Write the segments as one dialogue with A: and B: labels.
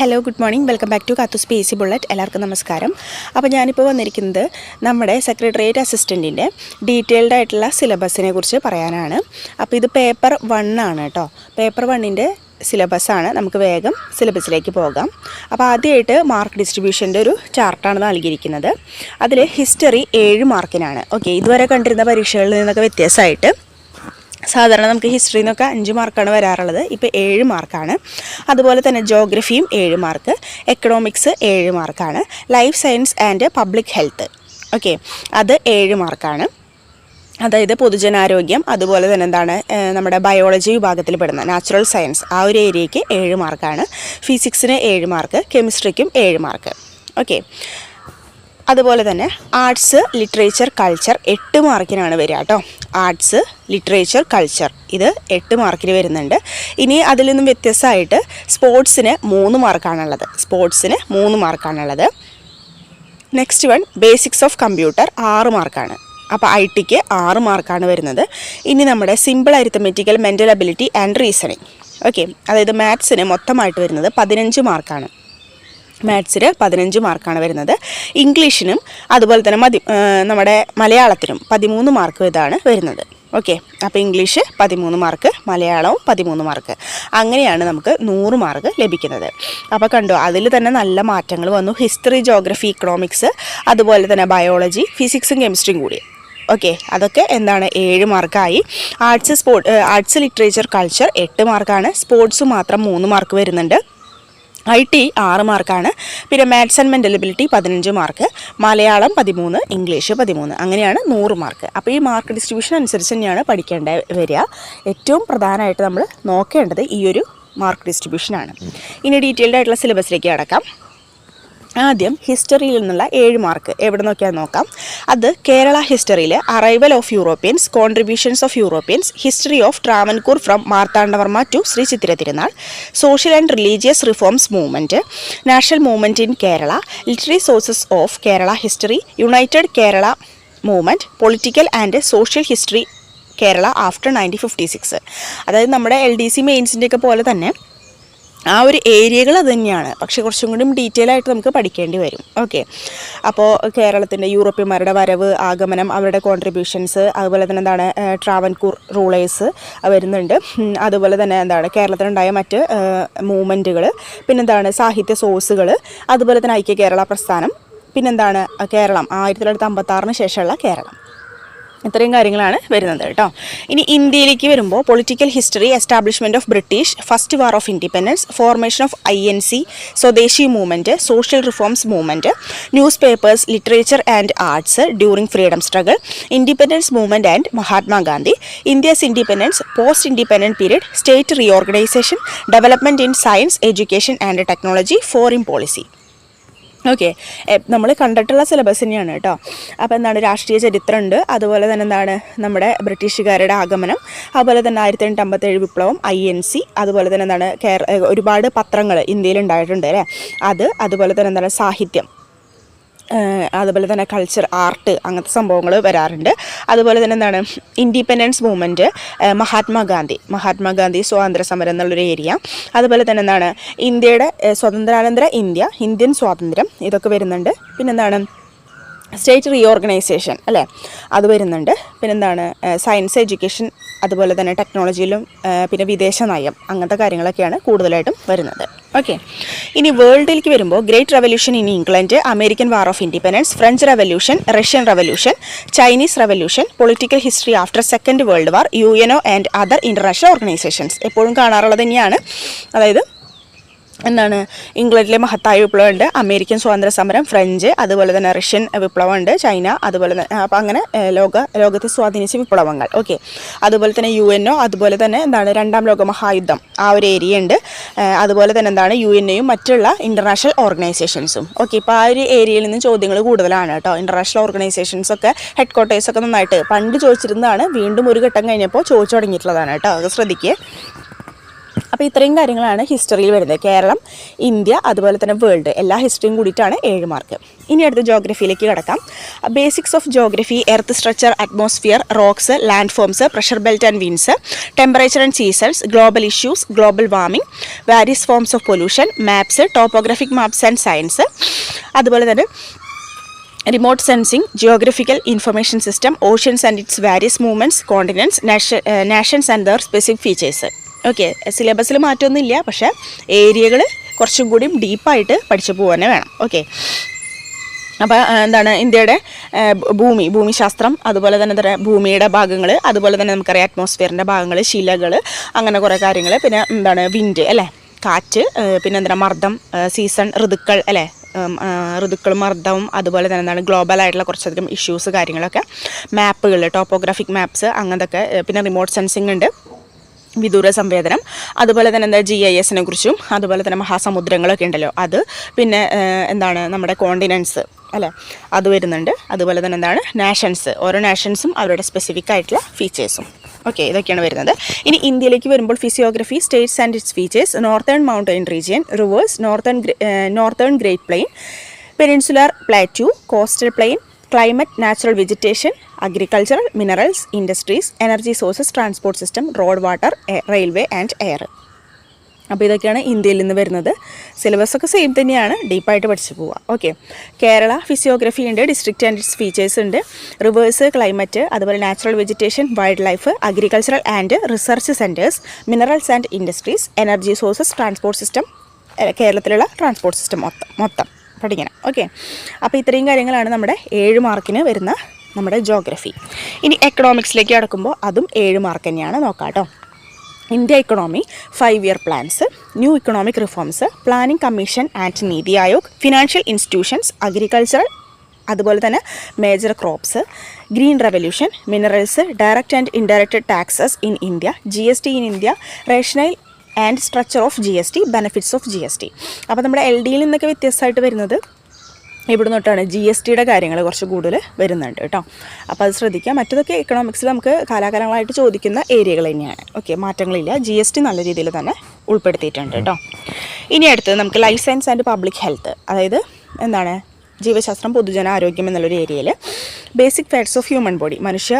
A: Hello good morning welcome back to കാത്തു സി bullet എല്ലാവർക്കും നമസ്കാരം. അപ്പോൾ ഞാനിപ്പോൾ വന്നിരിക്കുന്നത് നമ്മുടെ സെക്രട്ടേറിയറ്റ് അസിസ്റ്റന്റിന്റെ ഡീറ്റെയിൽഡ് ആയിട്ടുള്ള സിലബസിനെ കുറിച്ച് പറയാനാണ്. അപ്പോൾ ഇത് പേപ്പർ വൺ ആണ് കേട്ടോ പേപ്പർ വണ്ണിന്റെ സിലബസാണ് നമുക്ക് വേഗം സിലബസിലേക്ക് പോകാം. അപ്പോൾ ആദ്യമായിട്ട് മാർക്ക് ഡിസ്ട്രിബ്യൂഷന്റെ ഒരു ചാർട്ടാണ് നൽകിയിരിക്കുന്നത്. അതിൽ ഹിസ്റ്ററി ഏഴ് മാർക്കിനാണ് ഓക്കെ ഇതുവരെ കണ്ടിരുന്ന പരീക്ഷകളിൽ നിന്നൊക്കെ വ്യത്യാസമായിട്ട് സാധാരണ നമുക്ക് ഹിസ്റ്ററിയിൽ നിന്നൊക്കെ അഞ്ച് മാർക്കാണ് വരാറുള്ളത്. ഇപ്പോൾ ഏഴ് മാർക്കാണ് അതുപോലെ തന്നെ ജോഗ്രഫിയും ഏഴ് മാർക്ക് എക്കണോമിക്സ് ഏഴ് മാർക്കാണ് life science and public health okay അത് ഏഴ് മാർക്കാണ് അതായത് പൊതുജനാരോഗ്യം അതുപോലെ തന്നെ എന്താണ് നമ്മുടെ ബയോളജി വിഭാഗത്തിൽ പെടുന്ന നാച്ചുറൽ സയൻസ് ആ ഒരു ഏരിയയ്ക്ക് ഏഴ് മാർക്കാണ് ഫിസിക്സിന് ഏഴ് മാർക്ക് കെമിസ്ട്രിക്കും ഏഴ് മാർക്ക് ഓക്കെ അതുപോലെ തന്നെ ആർട്സ് ലിറ്ററേച്ചർ കൾച്ചർ എട്ട് മാർക്കിനാണ് വരിക കേട്ടോ ആർട്സ് ലിറ്ററേച്ചർ കൾച്ചർ ഇത് എട്ട് മാർക്കിന് വരുന്നുണ്ട്. ഇനി അതിൽ നിന്നും വ്യത്യസ്തമായിട്ട് സ്പോർട്സിന് മൂന്ന് മാർക്കാണുള്ളത് സ്പോർട്സിന് മൂന്ന് മാർക്കാണുള്ളത് next one basics of computer ആറ് മാർക്കാണ് അപ്പോൾ ഐ ടിക്ക് ആറ് മാർക്കാണ് വരുന്നത്. ഇനി നമ്മുടെ simple arithmetical mental ability and reasoning okay അതായത് മാത്സിന് മൊത്തമായിട്ട് വരുന്നത് പതിനഞ്ച് മാർക്കാണ് മാത്സിന് പതിനഞ്ച് മാർക്കാണ് വരുന്നത്. ഇംഗ്ലീഷിനും അതുപോലെ തന്നെ മതി നമ്മുടെ മലയാളത്തിനും പതിമൂന്ന് മാർക്ക് ഇതാണ് വരുന്നത്. ഓക്കെ അപ്പോൾ ഇംഗ്ലീഷ് പതിമൂന്ന് മാർക്ക് മലയാളവും പതിമൂന്ന് മാർക്ക് അങ്ങനെയാണ് നമുക്ക് നൂറ് മാർക്ക് ലഭിക്കുന്നത്. അപ്പോൾ കണ്ടോ അതിൽ തന്നെ നല്ല മാറ്റങ്ങൾ വന്നു. ഹിസ്റ്ററി ജോഗ്രഫി ഇക്കണോമിക്സ് അതുപോലെ തന്നെ ബയോളജി ഫിസിക്സും കെമിസ്ട്രിയും കൂടി. ഓക്കെ അതൊക്കെ എന്താണ്? ഏഴ് മാർക്കായി arts sports arts literature culture എട്ട് മാർക്കാണ് സ്പോർട്സ് മാത്രം മൂന്ന് മാർക്ക് വരുന്നുണ്ട്. ഐ ടി ആറ് മാർക്കാണ്. പിന്നെ മാത്സ് ആൻഡ് മെന്റൽ എബിലിറ്റി പതിനഞ്ച് മാർക്ക്. മലയാളം പതിമൂന്ന് ഇംഗ്ലീഷ് പതിമൂന്ന്. അങ്ങനെയാണ് നൂറ് മാർക്ക്. അപ്പോൾ ഈ മാർക്ക് ഡിസ്ട്രിബ്യൂഷൻ അനുസരിച്ച് തന്നെയാണ് പഠിക്കേണ്ട വരിക. ഏറ്റവും പ്രധാനമായിട്ട് നമ്മൾ നോക്കേണ്ടത് ഈ ഒരു മാർക്ക് ഡിസ്ട്രിബ്യൂഷനാണ് ഇനി ഡീറ്റെയിൽഡ് ആയിട്ടുള്ള സിലബസിലേക്ക് കടക്കാം. ആദ്യം ഹിസ്റ്ററിയിൽ നിന്നുള്ള ഏഴ് മാർക്ക് എവിടെ നോക്കിയാൽ നോക്കാം. അത് Kerala ഹിസ്റ്ററിയിലെ arrival of Europeans contributions of Europeans history of Travancore from Marthanda Varma to Sree Chithira Thirunal social and religious reforms movement national movement in Kerala literary sources of Kerala history united Kerala movement political and social history Kerala after nineteen fifty six അതായത് നമ്മുടെ L D C മെയിൻസിന്റെയൊക്കെ പോലെ തന്നെ ആ ഒരു ഏരിയകൾ അത് തന്നെയാണ്. പക്ഷേ കുറച്ചും കൂടി ഡീറ്റെയിൽ ആയിട്ട് നമുക്ക് പഠിക്കേണ്ടി വരും. ഓക്കെ അപ്പോൾ കേരളത്തിന്റെ യൂറോപ്യന്മാരുടെ വരവ് ആഗമനം അവരുടെ കോൺട്രിബ്യൂഷൻസ് അതുപോലെ തന്നെ എന്താണ് ട്രാവൻകൂർ റൂളേഴ്സ് വരുന്നുണ്ട്. അതുപോലെ തന്നെ എന്താണ് കേരളത്തിലുണ്ടായ മറ്റ് മൂവ്മെന്റുകൾ പിന്നെന്താണ് സാഹിത്യ സോഴ്സുകൾ അതുപോലെ തന്നെ ഐക്യ കേരള പ്രസ്ഥാനം പിന്നെന്താണ് കേരളം ആയിരത്തി തൊള്ളായിരത്തി അമ്പത്താറിന് ശേഷമുള്ള കേരളം. ഇത്രയും കാര്യങ്ങളാണ് വരുന്നത് കേട്ടോ. ഇനി ഇന്ത്യയിലേക്ക് വരുമ്പോൾ political history establishment of British first war of independence formation of I N C swadeshi movement social reforms movement newspapers literature and arts during freedom struggle independence movement and Mahatma Gandhi India's independence post independent period state reorganisation development in science education and technology foreign policy okay നമ്മൾ കണ്ടിട്ടുള്ള syllabus തന്നെയാണ് കേട്ടോ അപ്പോൾ എന്താണ് രാഷ്ട്രീയ ചരിത്രമുണ്ട് അതുപോലെ തന്നെ എന്താണ് നമ്മുടെ ബ്രിട്ടീഷുകാരുടെ ആഗമനം. അതുപോലെ തന്നെ ആയിരത്തി എണ്ണൂറ്റി അമ്പത്തേഴ് വിപ്ലവം ഐ എൻ സി അതുപോലെ തന്നെ എന്താണ് കേര ഒരുപാട് പത്രങ്ങൾ ഇന്ത്യയിൽ ഉണ്ടായിട്ടുണ്ട് അല്ലേ? അത് അതുപോലെ തന്നെ എന്താണ് സാഹിത്യം. അതുപോലെ തന്നെ കൾച്ചർ ആർട്ട് അങ്ങനത്തെ സംഭവങ്ങൾ വരാറുണ്ട്. അതുപോലെ തന്നെ എന്താണ് ഇൻഡിപെൻഡൻസ് മൂവ്മെന്റ് മഹാത്മാഗാന്ധി മഹാത്മാഗാന്ധി സ്വാതന്ത്ര്യ സമരം എന്നുള്ളൊരു ഏരിയ അതുപോലെ തന്നെ എന്താണ് ഇന്ത്യയുടെ സ്വതന്ത്രാനന്തര ഇന്ത്യ ഇന്ത്യൻ സ്വാതന്ത്ര്യം ഇതൊക്കെ വരുന്നുണ്ട്. പിന്നെന്താണ് സ്റ്റേറ്റ് റീഓർഗനൈസേഷൻ അല്ലേ? അത് വരുന്നുണ്ട്. പിന്നെന്താണ് സയൻസ് എഡ്യൂക്കേഷൻ അതുപോലെ തന്നെ ടെക്നോളജിയിലും പിന്നെ വിദേശ നയം അങ്ങനത്തെ കാര്യങ്ങളൊക്കെയാണ് കൂടുതലായിട്ടും വരുന്നത്. ഓക്കെ ഇനി വേൾഡിലേക്ക് വരുമ്പോൾ great revolution in England American war of independence French revolution Russian revolution Chinese revolution political history after second world war U N O and other international organisations എപ്പോഴും കാണാറുള്ളത് തന്നെയാണ്. അതായത് എന്താണ് ഇംഗ്ലണ്ടിലെ മഹത്തായ വിപ്ലവമുണ്ട്. അമേരിക്കൻ സ്വാതന്ത്ര്യ സമരം ഫ്രഞ്ച് അതുപോലെ തന്നെ റഷ്യൻ വിപ്ലവമുണ്ട് ചൈന അതുപോലെ തന്നെ അപ്പോൾ അങ്ങനെ ലോക ലോകത്തെ സ്വാധീനിച്ച വിപ്ലവങ്ങൾ. ഓക്കെ. അതുപോലെ തന്നെ യു അതുപോലെ തന്നെ എന്താണ് രണ്ടാം ലോക മഹായുദ്ധം. ആ ഒരു ഏരിയ ഉണ്ട് അതുപോലെ തന്നെ എന്താണ് യു മറ്റുള്ള ഇന്റർനാഷണൽ ഓർഗനൈസേഷൻസും ഓക്കെ ഇപ്പോൾ ആ ഒരു ഏരിയയിൽ നിന്ന് ചോദ്യങ്ങൾ കൂടുതലാണ് കേട്ടോ. ഇന്റർനാഷണൽ ഓർഗനൈസേഷൻസ് ഒക്കെ ഹെഡ് ക്വാർട്ടേഴ്സൊക്കെ നന്നായിട്ട്. പണ്ട് ചോദിച്ചിരുന്നതാണ് വീണ്ടും ഒരു ഘട്ടം കഴിഞ്ഞപ്പോൾ ചോദിച്ചു തുടങ്ങിയിട്ടുള്ളതാണ് കേട്ടോ. അത് ശ്രദ്ധിക്കുക അപ്പോൾ ഇത്രയും കാര്യങ്ങളാണ് ഹിസ്റ്ററിയിൽ വരുന്നത്. കേരളം ഇന്ത്യ അതുപോലെ തന്നെ വേൾഡ് എല്ലാ ഹിസ്റ്ററിയും കൂടിയിട്ടാണ് ഏഴ് മാർക്ക് ഇനി അടുത്ത ജോഗ്രഫിയിലേക്ക് കിടക്കാം. Basics of geography earth structure atmosphere rocks land forms pressure belt and winds temperature and seasons global issues global warming various forms of pollution maps topographic maps and science അതുപോലെ തന്നെ remote sensing geographical information system oceans and its various movements continents nations and their specific features okay സിലബസിൽ മാറ്റമൊന്നുമില്ല പക്ഷേ ഏരിയകൾ കുറച്ചും കൂടിയും ഡീപ്പായിട്ട് പഠിച്ചു പോകാനേ വേണം. ഓക്കെ. അപ്പോൾ എന്താണ് ഇന്ത്യയുടെ ഭൂമി ഭൂമിശാസ്ത്രം അതുപോലെ തന്നെ എന്താ ഭൂമിയുടെ ഭാഗങ്ങൾ അതുപോലെ തന്നെ നമുക്കറിയാം അറ്റ്മോസ്ഫിയറിന്റെ ഭാഗങ്ങൾ ശിലകൾ അങ്ങനെ കുറേ കാര്യങ്ങൾ പിന്നെ എന്താണ് വിൻഡ് അല്ലേ? കാറ്റ് പിന്നെ എന്താ മർദ്ദം സീസൺ ഋതുക്കൾ അല്ലേ? ഋതുക്കളും മർദ്ദവും അതുപോലെ തന്നെ എന്താണ് ഗ്ലോബലായിട്ടുള്ള കുറച്ചധികം ഇഷ്യൂസ് കാര്യങ്ങളൊക്കെ. മാപ്പുകൾ ടോപ്പോഗ്രാഫിക് മാപ്സ് അങ്ങനത്തെ പിന്നെ റിമോട്ട് സെൻസിങ് ഉണ്ട്. വിദൂര സംവേദനം അതുപോലെ തന്നെ എന്താ ജി ഐ എസിനെ കുറിച്ചും അതുപോലെ തന്നെ മഹാസമുദ്രങ്ങളൊക്കെ ഉണ്ടല്ലോ അത് പിന്നെ എന്താണ് നമ്മുടെ കോണ്ടിനൻസ് അല്ലേ? അത് വരുന്നുണ്ട്. അതുപോലെ തന്നെ എന്താണ് നാഷൻസ് ഓരോ നാഷൻസും അവരുടെ സ്പെസിഫിക് ആയിട്ടുള്ള ഫീച്ചേഴ്സും ഓക്കെ ഇതൊക്കെയാണ് വരുന്നത്. ഇനി ഇന്ത്യയിലേക്ക് വരുമ്പോൾ physiography states and its features northern mountain region rivers northern northern great plain peninsular plateau coastal plain climate natural vegetation agricultural minerals industries energy sources transport system road water railway and air അപ്പോൾ ഇതൊക്കെയാണ് ഇന്ത്യയിൽ നിന്ന് വരുന്നത്. Syllabus ഒക്കെ same തന്നെയാണ്. ഡീപ്പായിട്ട് പഠിച്ചു പോവുക ഓക്കെ കേരള ഫിസിയോഗ്രഫി ഉണ്ട്. ഡിസ്ട്രിക്റ്റ് ആൻഡ് ഇറ്റ്സ് ഫീച്ചേഴ്സ് ഉണ്ട്. റിവേഴ്സ് ക്ലൈമറ്റ് അതുപോലെ natural vegetation wildlife agricultural and research centres minerals and industries energy sources transport system കേരളത്തിലുള്ള ട്രാൻസ്പോർട്ട് സിസ്റ്റം മൊത്തം മൊത്തം. പഠിക്കണം. ഓക്കെ അപ്പോൾ ഇത്രയും കാര്യങ്ങളാണ് നമ്മുടെ ഏഴ് മാർക്കിന് വരുന്ന നമ്മുടെ ജോഗ്രഫി ഇനി എക്കണോമിക്സിലേക്ക് കടക്കുമ്പോൾ അതും ഏഴ് മാർക്ക് തന്നെയാണ്. നോക്കാം India economy five year plans new economic reforms planning commission and NITI Aayog financial institutions agricultural അതുപോലെ തന്നെ major crops green revolution minerals direct and indirect taxes in India G S T in India rational and structure of G S T benefits of G S T അപ്പോൾ നമ്മുടെ L ഡിയിൽ നിന്നൊക്കെ വ്യത്യസ്തമായിട്ട് വരുന്നത് ഇവിടെ തൊട്ടാണ് ജി എസ് ടിയുടെ കാര്യങ്ങൾ കുറച്ച് കൂടുതൽ വരുന്നുണ്ട് കേട്ടോ. അപ്പോൾ അത് ശ്രദ്ധിക്കുക. മറ്റതൊക്കെ എക്കണോമിക്സിൽ നമുക്ക് കാലാകാലങ്ങളായിട്ട് ചോദിക്കുന്ന ഏരിയകൾ തന്നെയാണ്. ഓക്കെ മാറ്റങ്ങളില്ല. ജി എസ് ടി നല്ല രീതിയിൽ തന്നെ ഉൾപ്പെടുത്തിയിട്ടുണ്ട് കേട്ടോ. ഇനി അടുത്തത് നമുക്ക് life science and public health അതായത് എന്താണ്? ജീവശാസ്ത്രം പൊതുജനാരോഗ്യം എന്നുള്ളൊരു ഏരിയയിൽ basic facts of human body മനുഷ്യ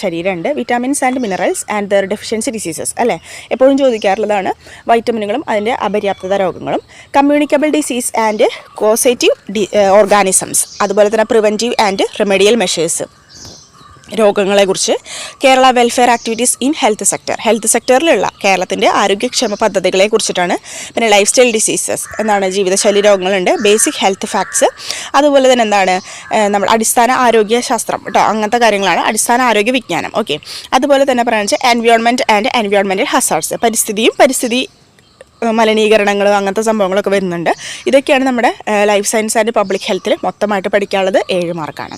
A: ശരീരമുണ്ട്. Vitamins and minerals and their deficiency diseases അല്ലേ? എപ്പോഴും ചോദിക്കാറുള്ളതാണ് വൈറ്റമിനുകളും അതിന്റെ അപര്യാപ്തത രോഗങ്ങളും. Communicable disease and causative organisms അതുപോലെ തന്നെ preventive and remedial measures രോഗങ്ങളെക്കുറിച്ച് Kerala welfare activities in health sector health സെക്ടറിലുള്ള കേരളത്തിന്റെ ആരോഗ്യക്ഷേമ പദ്ധതികളെ കുറിച്ചിട്ടാണ് പിന്നെ ലൈഫ് സ്റ്റൈൽ ഡിസീസസ് എന്താണ് ജീവിതശൈലി രോഗങ്ങളുണ്ട് ബേസിക് ഹെൽത്ത് ഫാക്ട്സ് അതുപോലെ തന്നെ എന്താണ് നമ്മൾ അടിസ്ഥാന ആരോഗ്യ ശാസ്ത്രം കേട്ടോ അങ്ങനത്തെ കാര്യങ്ങളാണ് അടിസ്ഥാന ആരോഗ്യ വിജ്ഞാനം. ഓക്കെ അതുപോലെ തന്നെ പറയുന്നത് എൻവയോൺമെന്റ് ആൻഡ് എൻവയോൺമെന്റൽ ഹസാർഡ്സ് പരിസ്ഥിതിയും പരിസ്ഥിതി മലിനീകരണങ്ങൾ അങ്ങനത്തെ സംഭവങ്ങളൊക്കെ വരുന്നുണ്ട്. ഇതൊക്കെയാണ് നമ്മുടെ ലൈഫ് സയൻസ് ആൻഡ് പബ്ലിക് ഹെൽത്തിൽ മൊത്തമായിട്ട് പഠിക്കാനുള്ളത് ഏഴ് മാർക്കാണ്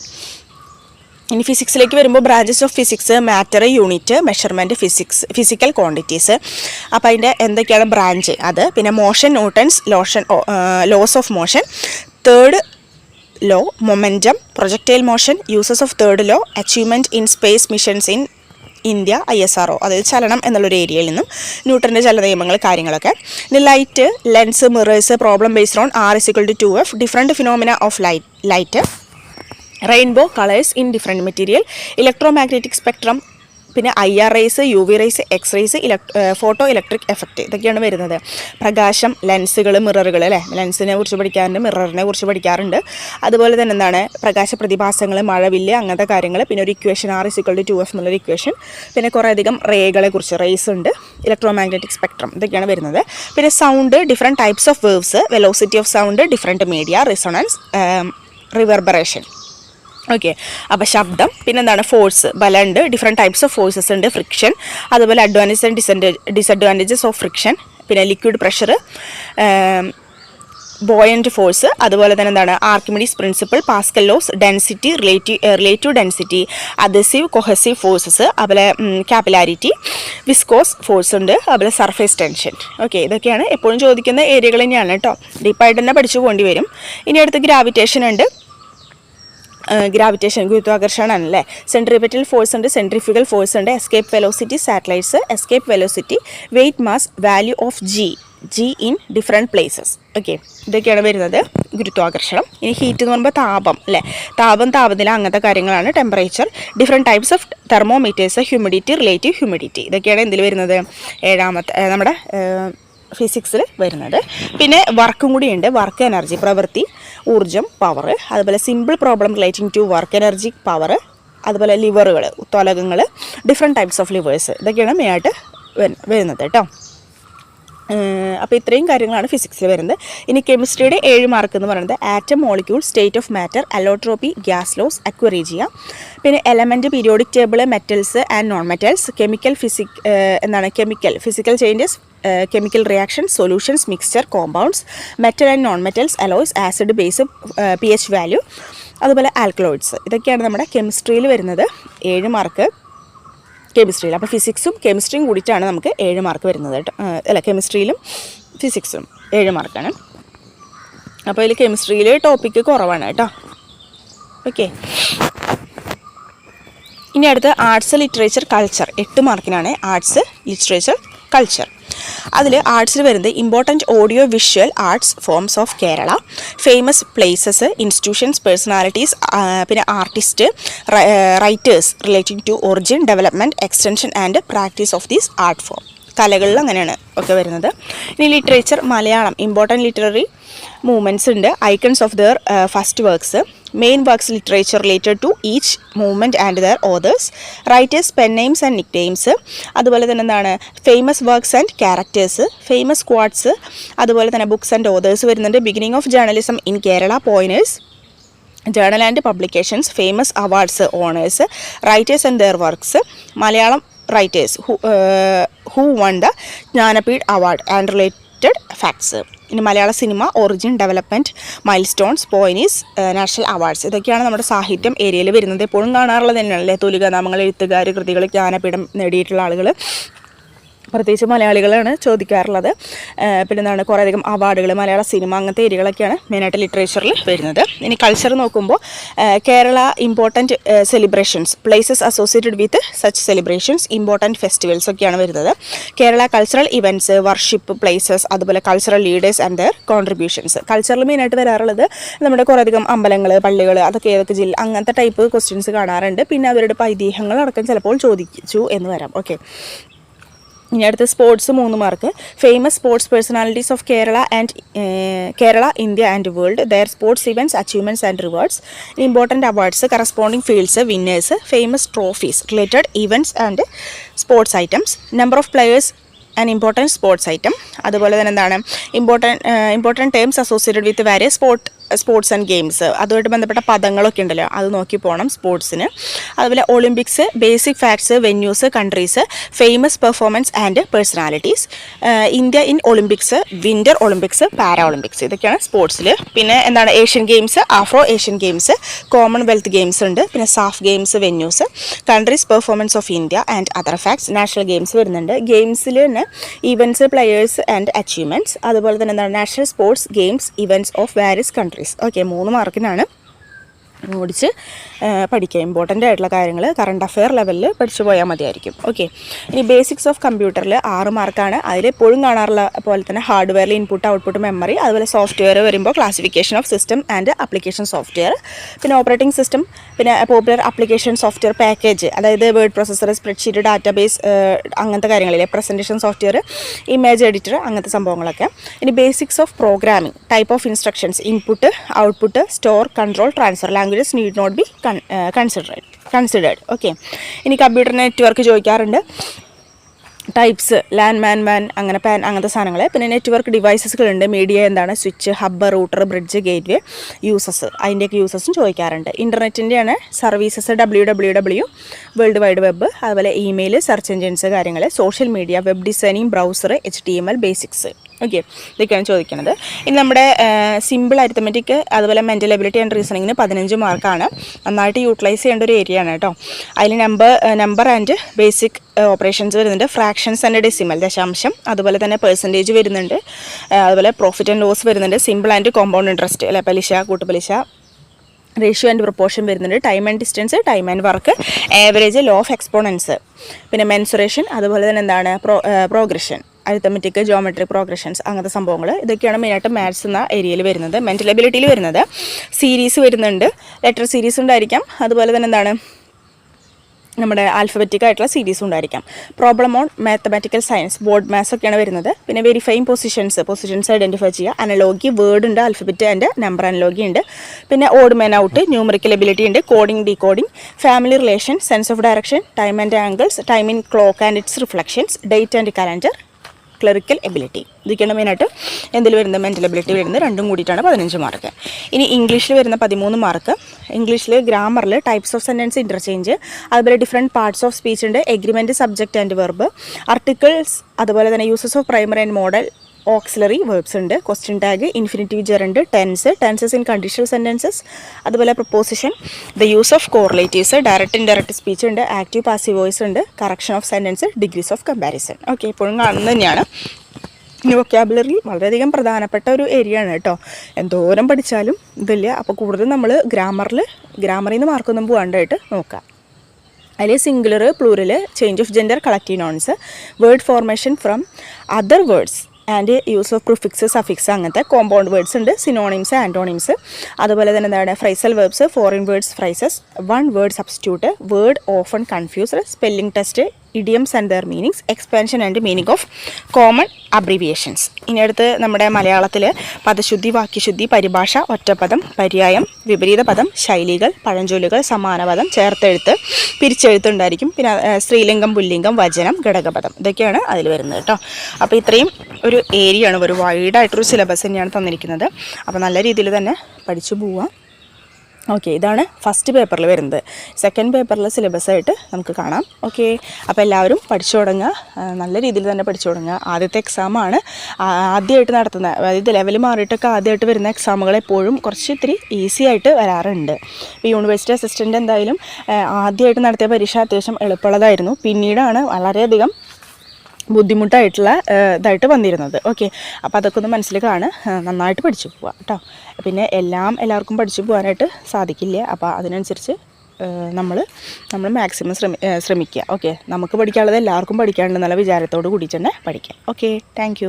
A: ഇനി ഫിസിക്സിലേക്ക് വരുമ്പോൾ branches of physics matter unit measurement physics physical quantities അപ്പോൾ അതിന്റെ എന്തൊക്കെയാണ് ബ്രാഞ്ച് അത് പിന്നെ motion Newton's lotion laws of motion third law momentum projectile motion uses of third law achievement in space missions in India I S R O അതായത് ചലനം എന്നുള്ളൊരു ഏരിയയിൽ നിന്നും ന്യൂട്ടന്റെ ചല നിയമങ്ങൾ കാര്യങ്ങളൊക്കെ. പിന്നെ light lens mirrors problem based on R is equal to two F different phenomena of light light rainbow colours in different material electromagnetic spectrum പിന്നെ I R rays U V rays X rays photoelectric effect ഇതൊക്കെയാണ് വരുന്നത്. പ്രകാശം ലെൻസുകൾ മിററുകൾ അല്ലേ? ലെൻസിനെ കുറിച്ച് പഠിക്കാറുണ്ട് മിററിനെ കുറിച്ച് പഠിക്കാറുണ്ട്. അതുപോലെ തന്നെ എന്താണ്? പ്രകാശ പ്രതിഭാസങ്ങൾ മഴവില്ല് അങ്ങനത്തെ കാര്യങ്ങൾ പിന്നെ ഒരു equation R is equal to two F എന്നുള്ളൊരു ഇക്വേഷൻ പിന്നെ കുറേ അധികം റേകളെ കുറിച്ച് റേസ് ഉണ്ട്. ഇലക്ട്രോ മാഗ്നറ്റിക് സ്പെക്ട്രം ഇതൊക്കെയാണ് വരുന്നത്. പിന്നെ sound different types of waves velocity of sound different media resonance reverberation okay അപ്പോൾ ശബ്ദം പിന്നെന്താണ് ഫോഴ്സ് ബലമുണ്ട് ഡിഫറെന്റ് ടൈപ്സ് ഓഫ് ഫോഴ്സസ് ഉണ്ട്. ഫ്രിക്ഷൻ അതുപോലെ advantage and disad disadvantages of friction പിന്നെ ലിക്വിഡ് പ്രഷർ ബോയന്റ് ഫോഴ്സ് അതുപോലെ തന്നെ എന്താണ് Archimedes principle Pascal laws density relative relative density adhesive cohesive forces അതുപോലെ ക്യാപിലാരിറ്റി വിസ്കോസ് ഫോഴ്സ് ഉണ്ട് അതുപോലെ സർഫേസ് ടെൻഷൻ ഓക്കെ ഇതൊക്കെയാണ് എപ്പോഴും ചോദിക്കുന്ന ഏരിയകൾ തന്നെയാണ് കേട്ടോ. ഡീപ്പായിട്ട് തന്നെ പഠിച്ചു പോകേണ്ടി വരും. ഇനി അടുത്ത് ഗ്രാവിറ്റേഷൻ ഉണ്ട്. ഗ്രാവിറ്റേഷൻ ഗുരുത്വാകർഷണം അല്ലേ സെൻട്രിപെറ്റൽ ഫോഴ്സ് ഉണ്ട് സെൻട്രിഫ്യൂഗൽ ഫോഴ്സ് ഉണ്ട് escape velocity satellites escape velocity weight mass value of G G in different places okay ഇതൊക്കെയാണ് വരുന്നത് ഗുരുത്വാകർഷണം. ഇനി ഹീറ്റ് എന്ന് പറയുമ്പോൾ താപം അല്ലേ? താപം താപനില അങ്ങനത്തെ കാര്യങ്ങളാണ്. Temperature different types of thermometers humidity relative humidity ഇതൊക്കെയാണ് എന്തിൽ വരുന്നത്. ഏഴാമത്തെ നമ്മുടെ ഫിസിക്സിൽ വരുന്നത്. പിന്നെ വർക്കും കൂടിയുണ്ട് വർക്ക് എനർജി പ്രവൃത്തി ഊർജം പവർ അതുപോലെ simple problem relating to work energy power അതുപോലെ ലിവറുകൾ ഉത്തോലകങ്ങൾ ഡിഫറെന്റ് ടൈപ്സ് ഓഫ് ലിവേഴ്സ് ഇതൊക്കെയാണ് മെയിനായിട്ട് വരുന്നത് കേട്ടോ. അപ്പോൾ ഇത്രയും കാര്യങ്ങളാണ് ഫിസിക്സിൽ വരുന്നത്. ഇനി കെമിസ്ട്രിയുടെ ഏഴ് മാർക്ക് എന്ന് പറയുന്നത് atom molecule state of matter allotropy gas laws aqua regia പിന്നെ element periodic table metals and non metals chemical physic എന്താണ് chemical physical changes chemical reaction solutions mixture compounds metal and non metals alloys acid base P H value അതുപോലെ alkaloids ഇതൊക്കെയാണ് നമ്മുടെ കെമിസ്ട്രിയിൽ വരുന്നത്. ഏഴ് mark കെമിസ്ട്രിയിൽ. അപ്പോൾ ഫിസിക്സും കെമിസ്ട്രിയും കൂടിയിട്ടാണ് നമുക്ക് ഏഴ് മാർക്ക് വരുന്നത് കേട്ടോ. അല്ല കെമിസ്ട്രിയിലും ഫിസിക്സും ഏഴ് മാർക്കാണ്. അപ്പോൾ ഇതിൽ കെമിസ്ട്രിയിൽ ടോപ്പിക്ക് കുറവാണ് കേട്ടോ. ഓക്കെ ഇനി അടുത്ത് ആർട്സ് ലിറ്ററേച്ചർ കൾച്ചർ എട്ട് മാർക്കിനാണ് ആർട്സ് ലിറ്ററേച്ചർ കൾച്ചർ അതിൽ ആർട്സിൽ വരുന്നത് important audio visual arts forms of Kerala famous places institutions personalities പിന്നെ artist writers relating to origin development extension and practice of these art form കലകളിൽ അങ്ങനെയാണ് ഒക്കെ വരുന്നത്. ഇനി literature Malayalam important literary movements ഉണ്ട്. Icons of their first works main works literature related to each movement and their authors writers pen names and nick names അതുപോലെ തന്നെ എന്താണ്? Famous works and characters famous quotes അതുപോലെ തന്നെ books and authors വരുന്നുണ്ട്. Beginning of journalism in Kerala pioneers journal and publications famous awards honours writers and their works Malayalam writers who won the Jnanpith award and related facts ഇനി മലയാള cinema origin development milestone pioneers national awards ഇതൊക്കെയാണ് നമ്മുടെ സാഹിത്യം ഏരിയയിൽ വരുന്നത്. എപ്പോഴും കാണാറുള്ളത് തന്നെയാണല്ലേ? തുലിക നാമങ്ങൾ എഴുത്തുകാർ കൃതികൾ ജ്ഞാനപീഠം നേടിയിട്ടുള്ള ആളുകൾ പ്രത്യേകിച്ച് മലയാളികളാണ് ചോദിക്കാറുള്ളത്. പിന്നെ എന്താണ് കുറേയധികം അവാർഡുകൾ മലയാള സിനിമ അങ്ങനത്തെ ഏരിയകളൊക്കെയാണ് മെയിനായിട്ട് ലിറ്ററേച്ചറിൽ വരുന്നത്. ഇനി കൾച്ചർ നോക്കുമ്പോൾ Kerala important celebrations places associated with such celebrations important festivals ഒക്കെയാണ് വരുന്നത്. Kerala cultural events worship places അതുപോലെ cultural leaders and their contributions കൾച്ചറിൽ മെയിനായിട്ട് വരാറുള്ളത് നമ്മുടെ കുറേയധികം അമ്പലങ്ങൾ പള്ളികൾ അതൊക്കെ ഏതൊക്കെ ജില്ല അങ്ങനത്തെ ടൈപ്പ് ക്വസ്റ്റ്യൻസ് കാണാറുണ്ട്. പിന്നെ അവരുടെ ഐതിഹ്യങ്ങൾ അടക്കം ചിലപ്പോൾ ചോദിച്ചു എന്ന് വരാം. ഓക്കെ ഇനി അടുത്ത സ്പോർട്സ് മൂന്ന് mark famous sports personalities of Kerala and Kerala India and world their sports events achievements and rewards important awards corresponding fields winners famous trophies related events and sports items number of players and important sports item അതുപോലെ തന്നെ എന്താണ്? Important important terms associated with various sport sports and games അതുമായിട്ട് ബന്ധപ്പെട്ട പദങ്ങളൊക്കെ ഉണ്ടല്ലോ അത് നോക്കി പോകണം സ്പോർട്സിന്. അതുപോലെ Olympics basic facts venues countries famous performance and personalities. India in Olympics winter Olympics para Olympics ഇതൊക്കെയാണ് സ്പോർട്സിൽ പിന്നെ എന്താണ് Asian games Afro Asian games Commonwealth games ഉണ്ട്. പിന്നെ SAF games venues countries performance of India and other facts national games വരുന്നുണ്ട്. ഗെയിംസിൽ തന്നെ events players and achievements അതുപോലെ തന്നെ എന്താണ് national sports games events of various countries. Okay മൂന്ന് മാർക്കിനാണ് ഓടിച്ച് പഠിക്കുക. ഇമ്പോർട്ടന്റ് ആയിട്ടുള്ള കാര്യങ്ങൾ കറണ്ട് അഫെയർ ലെവലിൽ പഠിച്ചു പോയാൽ മതിയായിരിക്കും. ഓക്കെ ഇനി ബേസിക്സ് ഓഫ് കമ്പ്യൂട്ടറിൽ ആറ് മാർക്കാണ് അതിൽ എപ്പോഴും കാണാറുള്ള പോലെ തന്നെ ഹാർഡ്വെയറിൽ ഇൻപുട്ട് ഔട്ട്പുട്ട് മെമ്മറി അതുപോലെ സോഫ്റ്റ്വെയർ വരുമ്പോൾ classification of system and application software പിന്നെ ഓപ്പറേറ്റിംഗ് സിസ്റ്റം പിന്നെ പോപ്പുലർ ആപ്ലിക്കേഷൻ സോഫ്റ്റ്വെയർ പാക്കേജ് അതായത് വേർഡ് പ്രോസസ്സർ സ്പ്രെഡ്ഷീറ്റ് ഡാറ്റാബേസ് അങ്ങനത്തെ കാര്യങ്ങളിലെ പ്രസന്റേഷൻ സോഫ്റ്റ്വെയർ ഇമേജ് എഡിറ്റർ അങ്ങനത്തെ സംഭവങ്ങളൊക്കെ. ഇനി basics of programming type of instructions input output store control transfer languages need not be considerated considered okay ഇനി computer network ചോദിക്കാറുണ്ട്. Types LAN MAN MAN അങ്ങനെ PAN അങ്ങനത്തെ സാധനങ്ങൾ പിന്നെ നെറ്റ്വർക്ക് ഡിവൈസസുകളുണ്ട് മീഡിയ എന്താണ്? Switch hub router bridge gateway uses അതിന്റെയൊക്കെ യൂസസും ചോദിക്കാറുണ്ട്. ഇന്റർനെറ്റിന്റെയാണ് services W W W world wide web അതുപോലെ ഇമെയിൽ സെർച്ച് എഞ്ചിൻസ് കാര്യങ്ങൾ social media web designing browser H T M L basics okay ഇതൊക്കെയാണ് ചോദിക്കുന്നത് ഇനി നമ്മുടെ സിമ്പിൾ അരിത്തമെറ്റിക് അതുപോലെ മെന്റൽ എബിലിറ്റി ആൻഡ് റീസണിങ്ങിന് പതിനഞ്ച് മാർക്കാണ് നന്നായിട്ട് യൂട്ടിലൈസ് ചെയ്യേണ്ട ഒരു ഏരിയ ആണ് കേട്ടോ. അതിൽ number number and basic operations വരുന്നുണ്ട്. ഫ്രാക്ഷൻസ് ആൻഡ് ഡെസിമൽ ദശാംശം. അതുപോലെ തന്നെ പെർസെന്റേജ് വരുന്നുണ്ട്. അതുപോലെ പ്രോഫിറ്റ് ആൻഡ് ലോസ് വരുന്നുണ്ട്. സിമ്പിൾ ആൻഡ് കോമ്പൗണ്ട് ഇൻട്രസ്റ്റ് അല്ലെ? പലിശ കൂട്ടുപലിശ. റേഷ്യോ ആൻഡ് പ്രൊപ്പോർഷൻ വരുന്നുണ്ട്. Time and distance time and work average law of exponents പിന്നെ മെൻസുറേഷൻ അതുപോലെ തന്നെ എന്താണ്? Pro progression arithmetic geometric progressions അങ്ങനത്തെ സംഭവങ്ങൾ ഇതൊക്കെയാണ് മെയിനായിട്ട് മാത്സ് എന്ന ഏരിയയിൽ വരുന്നത്. മെന്റൽ എബിലിറ്റിയിൽ വരുന്നത്. സീരീസ് വരുന്നുണ്ട്. ലെറ്റർ സീരീസ് ഉണ്ടായിരിക്കാം. അതുപോലെ തന്നെ എന്താണ്? നമ്മുടെ ആൽഫബറ്റിക് ആയിട്ടുള്ള സീരീസ് ഉണ്ടായിരിക്കാം. Problem on mathematical science board maths ഒക്കെയാണ് വരുന്നത്. പിന്നെ വെരിഫൈയിങ് പൊസിഷൻസ് പൊസിഷൻസ് ഐഡന്റിഫൈ ചെയ്യുക. അനലോഗി വേർഡ് ഉണ്ട് ആൽഫബറ്റ് ആൻഡ് നമ്പർ അനലോഗി ഉണ്ട്. പിന്നെ odd men out numerical ability ഉണ്ട് coding decoding family relation sense of direction time and angles time in clock and its reflections date and calendar clerical ability ഇതൊക്കെയാണ് മെയിനായിട്ട് എന്തിൽ വരുന്നത്? Mental ability വരുന്നത്. രണ്ടും കൂടിയിട്ടാണ് പതിനഞ്ച് മാർക്ക് ഇനി ഇംഗ്ലീഷിൽ വരുന്ന പതിമൂന്ന് മാർക്ക് ഇംഗ്ലീഷിൽ ഗ്രാമറിൽ ടൈപ്സ് ഓഫ് സെന്റൻസ് ഇന്റർചേഞ്ച് അതുപോലെ ഡിഫറെന്റ് പാർട്സ് ഓഫ് സ്പീച്ച് ഉണ്ട്. Agreement subject and verb articles അതുപോലെ തന്നെ uses of primary and modal auxiliary verbs ഉണ്ട്. Question tag infinitive gerund tense tenses in conditional sentences അതുപോലെ preposition the use of correlatives direct indirect speech ഉണ്ട്. Active passive voice ഉണ്ട്. Correction of sentence degrees of comparison okay ഇപ്പോഴും കാണുന്നത് തന്നെയാണ് vocabulary വളരെയധികം പ്രധാനപ്പെട്ട ഒരു ഏരിയ ആണ് കേട്ടോ. എന്തോരം പഠിച്ചാലും ഇതില്ല? അപ്പോൾ കൂടുതൽ നമ്മൾ ഗ്രാമറിൽ ഗ്രാമറിൽ നിന്ന് മാർക്കൊന്നും പോകാണ്ടായിട്ട് നോക്കാം. അതിൽ singular plural change of gender collective nouns word formation from other words and use of prefix suffix അങ്ങനത്തെ കോമ്പൗണ്ട് വേർഡ്സ് ഉണ്ട് സിനോണിംസ് ആന്റോണിംസ് അതുപോലെ തന്നെ എന്താണ് phrasal verbs foreign words phrases one word substitute word often confused spelling test idioms and their meanings expansion and meaning of common abbreviations ഇനി അടുത്ത് നമ്മുടെ മലയാളത്തിൽ പദശുദ്ധി വാക്യശുദ്ധി പരിഭാഷ ഒറ്റപ്പദം പര്യായം വിപരീത പദം ശൈലികൾ പഴഞ്ചൊല്ലുകൾ സമാനപദം ചേർത്തെഴുത്ത് പിരിച്ചെഴുത്തുണ്ടായിരിക്കും. പിന്നെ സ്ത്രീലിംഗം പുല്ലിംഗം വചനം ഘടകപദം ഇതൊക്കെയാണ് അതിൽ വരുന്നത് കേട്ടോ. അപ്പോൾ ഇത്രയും ഒരു ഏരിയയാണ് ഒരു വൈഡായിട്ടൊരു സിലബസ് തന്നെയാണ് തന്നിരിക്കുന്നത്. അപ്പോൾ നല്ല രീതിയിൽ തന്നെ പഠിച്ചു പോവാം. ഓക്കെ ഇതാണ് ഫസ്റ്റ് പേപ്പറിൽ വരുന്നത്. സെക്കൻഡ് പേപ്പറിൽ സിലബസ് ആയിട്ട് നമുക്ക് കാണാം. ഓക്കെ അപ്പോൾ എല്ലാവരും പഠിച്ചു തുടങ്ങുക. നല്ല രീതിയിൽ തന്നെ പഠിച്ചു തുടങ്ങുക. ആദ്യത്തെ എക്സാമാണ് ആദ്യമായിട്ട് നടത്തുന്ന അതായത് ലെവൽ മാറിയിട്ടൊക്കെ ആദ്യമായിട്ട് വരുന്ന എക്സാമുകൾ എപ്പോഴും കുറച്ച് ഇത്തിരി ഈസി ആയിട്ട് വരാറുണ്ട്. ഇപ്പോൾ യൂണിവേഴ്സിറ്റി അസിസ്റ്റന്റ് എന്തായാലും ആദ്യമായിട്ട് നടത്തിയ പരീക്ഷ അത്യാവശ്യം എളുപ്പമുള്ളതായിരുന്നു. പിന്നീടാണ് വളരെയധികം ബുദ്ധിമുട്ടായിട്ടുള്ള ഇതായിട്ട് വന്നിരുന്നത്. ഓക്കെ. അപ്പോൾ അതൊക്കെ ഒന്ന് മനസ്സിൽ നന്നായിട്ട് പഠിച്ചു പോവുക കേട്ടോ. പിന്നെ എല്ലാം എല്ലാവർക്കും പഠിച്ചു പോകാനായിട്ട് സാധിക്കില്ല. അപ്പോൾ അതിനനുസരിച്ച് നമ്മൾ നമ്മൾ മാക്സിമം ശ്രമി ശ്രമിക്കുക. ഓക്കെ. നമുക്ക് പഠിക്കാനുള്ളത് എല്ലാവർക്കും പഠിക്കാനുണ്ടെന്നുള്ള വിചാരത്തോട് കൂടി തന്നെ പഠിക്കാം. ഓക്കെ. താങ്ക്